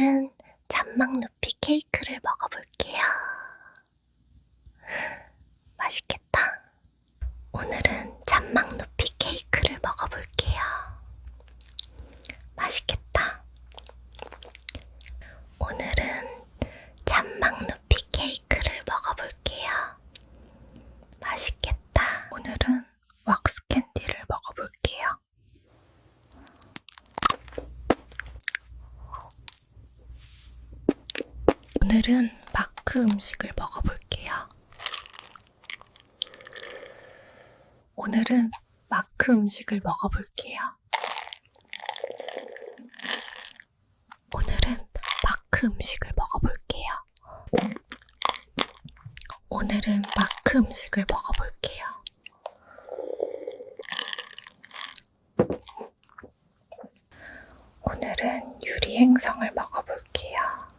오늘은 잔망 누피 케이크를 먹어볼게요. 맛있겠다. 오늘은 잔망 누피 케이크를 먹어볼게요. 맛있겠다. 오늘은 잔망 누피 케이크를 먹어볼게요. 맛있겠다. 오늘은 왁스 캔디를 먹어볼게요. 오늘은 마크 음식을 먹어볼게요. 오늘은 마크 음식을 먹어볼게요. 오늘은 마크 음식을 먹어볼게요. 오늘은 마크 음식을 먹어볼게요. 오늘은 유리 행성을 먹어볼게요.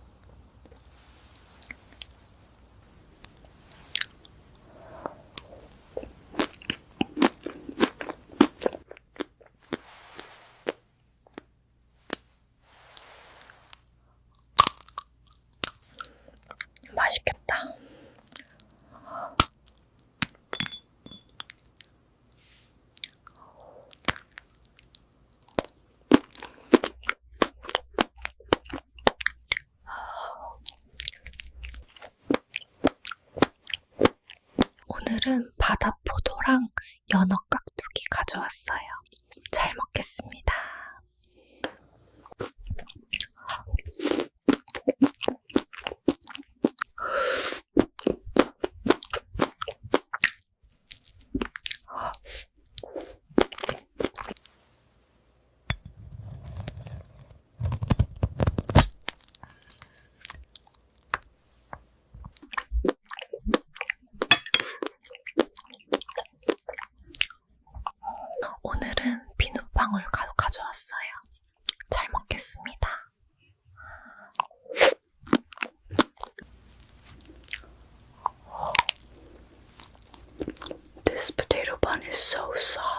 맛있겠다. 오늘은 바다포도랑 연어 깍두기 가져왔어요. 잘 먹겠습니다. So soft.